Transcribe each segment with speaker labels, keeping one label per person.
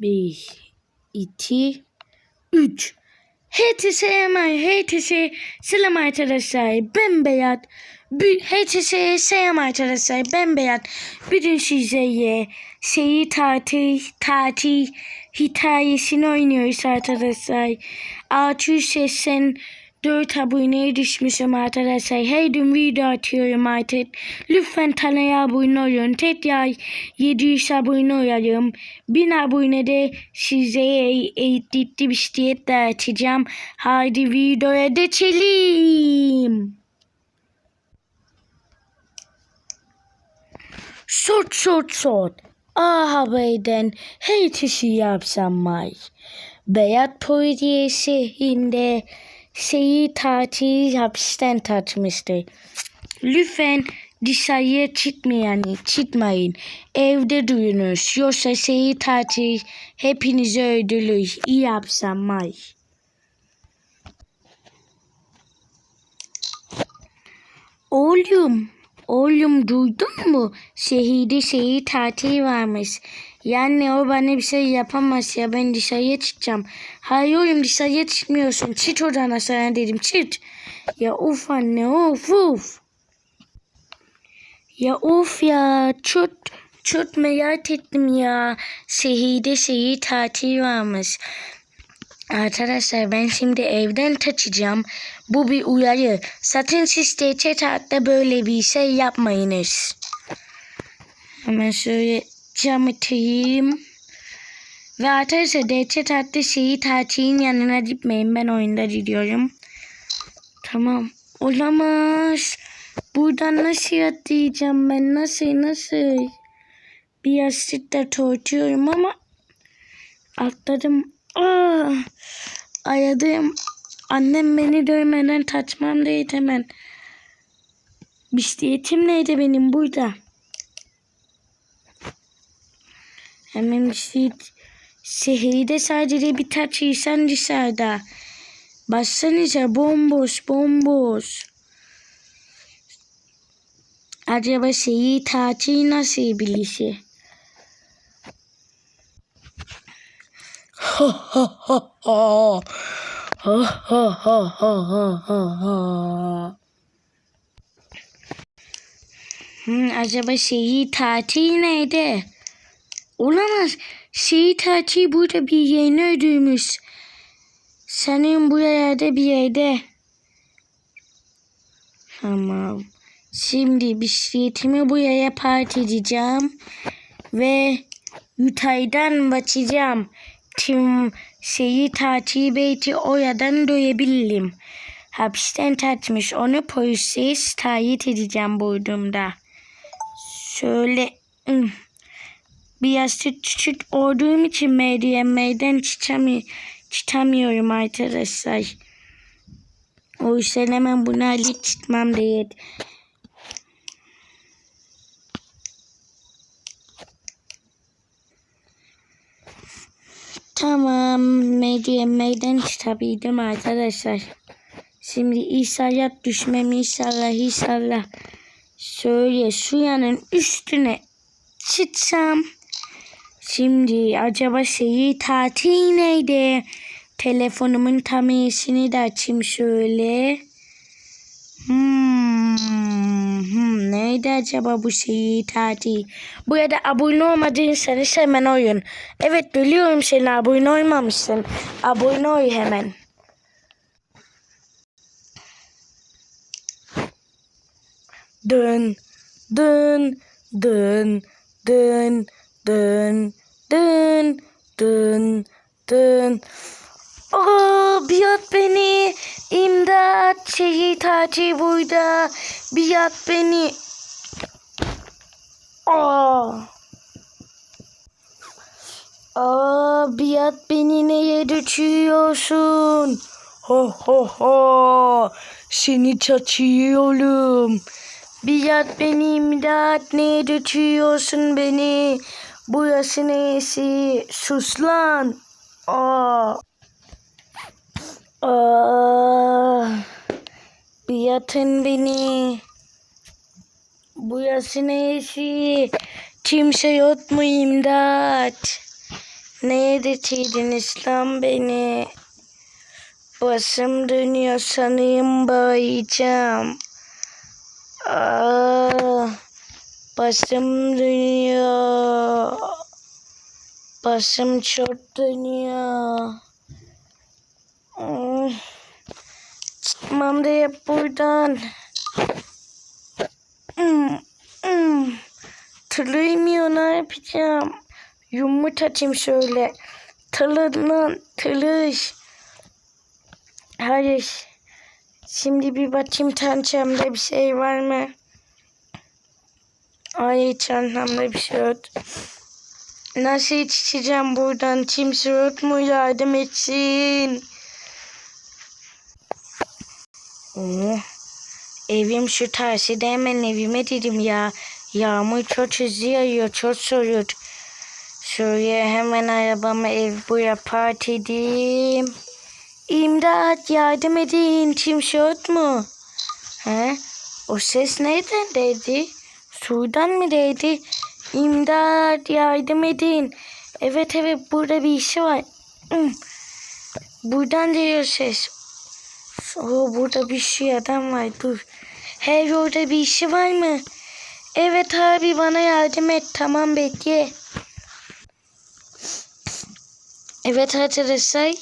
Speaker 1: Bir, iki, üç. Herkese merhaba, herkese selam arkadaşlar. Ben Beyat. Herkese selam arkadaşlar. Ben Beyat. Bugün size şeyi tatil, tatil hikayesini oynuyoruz arkadaşlar. 684 aboneye düşmüşüm arkadaşlar. Her gün video atıyorum artık. Lütfen kanala abone olun. Tekrar 700 abone olalım. 1000 abone de size eğitim bisiklet dağıtacağım. Haydi videoya geçelim. Sort sort sort. Ah beyden her kişi yapsam var. Beyat Polisiye şehrinde şeyi tatil hapisten tatmıştı. Lütfen dışarıya çıkmayın, çıkmayın. Evde duyunuz. Yoksa şeyi tatil hepinizi öldürür. İyi yapsam var. Oğlum, oğlum duydun mu? Şehirde şehir tatili varmış. Yani o bana bir şey yapamaz ya ben dışarıya çıkacağım. Hayır oğlum dışarıya çıkmıyorsun. Çık odana sana dedim çık. Ya of anne of of. Ya of ya çok çok merak ettim ya. Şehirde şehir tatili varmış. Arkadaşlar ben şimdi evden kaçacağım. Bu bir uyarı. Sakın siz hatta böyle bir şey yapmayınız. Hemen şöyle cam atayım. Ve arkadaşlar DC hatta şeyi tatilin yanına gitmeyin. Ben oyunda gidiyorum. Tamam. Olamaz. Buradan nasıl atlayacağım ben? Nasıl nasıl? Bir yastıkta tortuyorum ama atladım. Aa, ayadım. Annem beni dövmeden taçmam değil hemen. Bisikletim neydi benim burada? Hemen bisiklet. Şehirde sadece bir taç insan dışarıda. Baksanıza bomboş bomboş. Acaba şeyi tatil nasıl bilişi? Ha ha ha ha. Ha ha ha ha ha ha ha. Hmm, acaba şeyi tatil neydi? Olamaz. Şeyi tatil burada bir yerini ödüymüş. Sanırım bu yerde bir yerde. Tamam. Şimdi bisikletimi buraya park edeceğim. Ve yukarıdan bakacağım. Tüm şeyi tatil beyti oradan duyabilirim. Hapisten tatmış onu polise şikayet edeceğim bulduğumda. Şöyle ım, biraz küçük olduğum için medyemeyden çıkamıyorum, çıkamıyorum arkadaşlar. O yüzden hemen bunu alıp çıkmam değil. Tamam. MDMA'den çıkabildim arkadaşlar. Şimdi inşallah düşmem inşallah inşallah. Şöyle şu yanın üstüne çıksam. Şimdi acaba şeyi tatil neydi? Telefonumun tam iyisini de açayım şöyle. Hmm, hmm, neydi acaba bu şeyi tatil? Bu ya da abone olmadıysanız hemen oyun. Evet biliyorum sen abone olmamışsın. Abone ol hemen. Dön, dön, dön, dön, dön, dön, dön, dön. Aa, biat beni. İmdat. Şehir tatil burada. Biat beni. Aa. Aa, biat beni neye düşüyorsun? Ho ho ho. Seni çaçıyorum. Biat beni imdat neye düşüyorsun beni? Burası neyesi? Sus lan. Aa. Aa, bir yatın beni. Bu yası neyesi? Kimse yok mu imdat? Neye getirdiniz lan beni? Başım dönüyor sanayım bayacağım. Aa, başım dönüyor. Başım çok dönüyor. Çıkmam yap buradan. Hmm, hmm. Tırıymıyor ne yapacağım? Yumurta atayım şöyle. Tırı lan tırış. Hayır. Şimdi bir bakayım çantamda bir şey var mı? Ay çantamda bir şey yok. Nasıl yetişeceğim buradan? Kimse yok mu yardım etsin? Oo, evim şu terside hemen evime dedim ya. Yağmur çok hızlı yağıyor, çok soğuk. Şuraya hemen arabamı ev buraya park edeyim. İmdat yardım edin. Kimse yok mu? He? O ses nereden dedi? Sudan mı dedi? İmdat yardım edin. Evet evet burada bir işi var. Hmm. Buradan geliyor ses. Oo, burada bir şey adam var dur. Hey orada bir işi var mı? Evet abi bana yardım et. Tamam bekle. Evet arkadaşlar.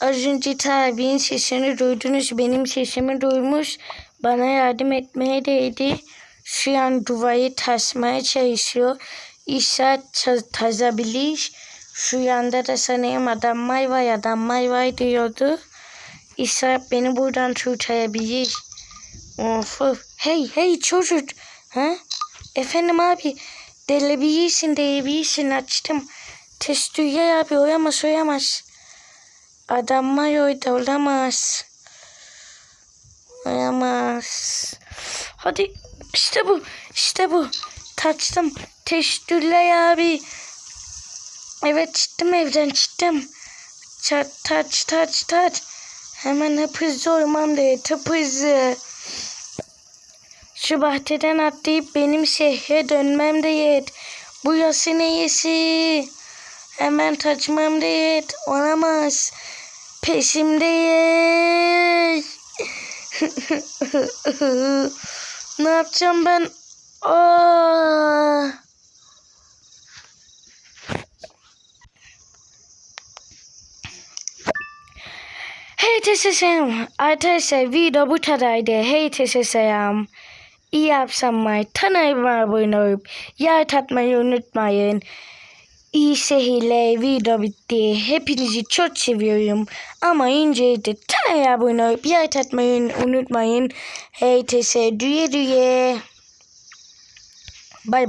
Speaker 1: Az önce tabinin sesini duydunuz. Benim sesimi duymuş. Bana yardım etmeye değdi. Şu an duvarı tasmaya çalışıyor. İsa tazabilir. Şu yanda da sanırım adamlar var adamlar var diyordu. İsa beni buradan kurtarabilir. Of of. Hey hey çocuk. Ha? Efendim abi. Delebilirsin delebilirsin açtım. Testüye abi oyamaz oyamaz. Adamlar orada olamaz. Oyamaz. Hadi işte bu işte bu. Taçtım. Teşekkürler abi. Evet çıktım evden çıktım. Çat taç taç taç. Hemen hapızlı olmam da hapızlı. Şu bahçeden atlayıp benim şehre dönmem de. Bu yası neyesi? Hemen taçmam da yet. Olamaz. Peşimdeyiz. ne yapacağım ben? Aa! Herkese selam. Arkadaşlar video bu kadardı. Herkese selam. İyi akşamlar. Kanalıma abone olup yer tatmayı unutmayın. İyi seyirler. Video bitti. Hepinizi çok seviyorum. Ama önce de kanalıma abone olup yer tatmayı unutmayın. Herkese düye düye. Bay bay.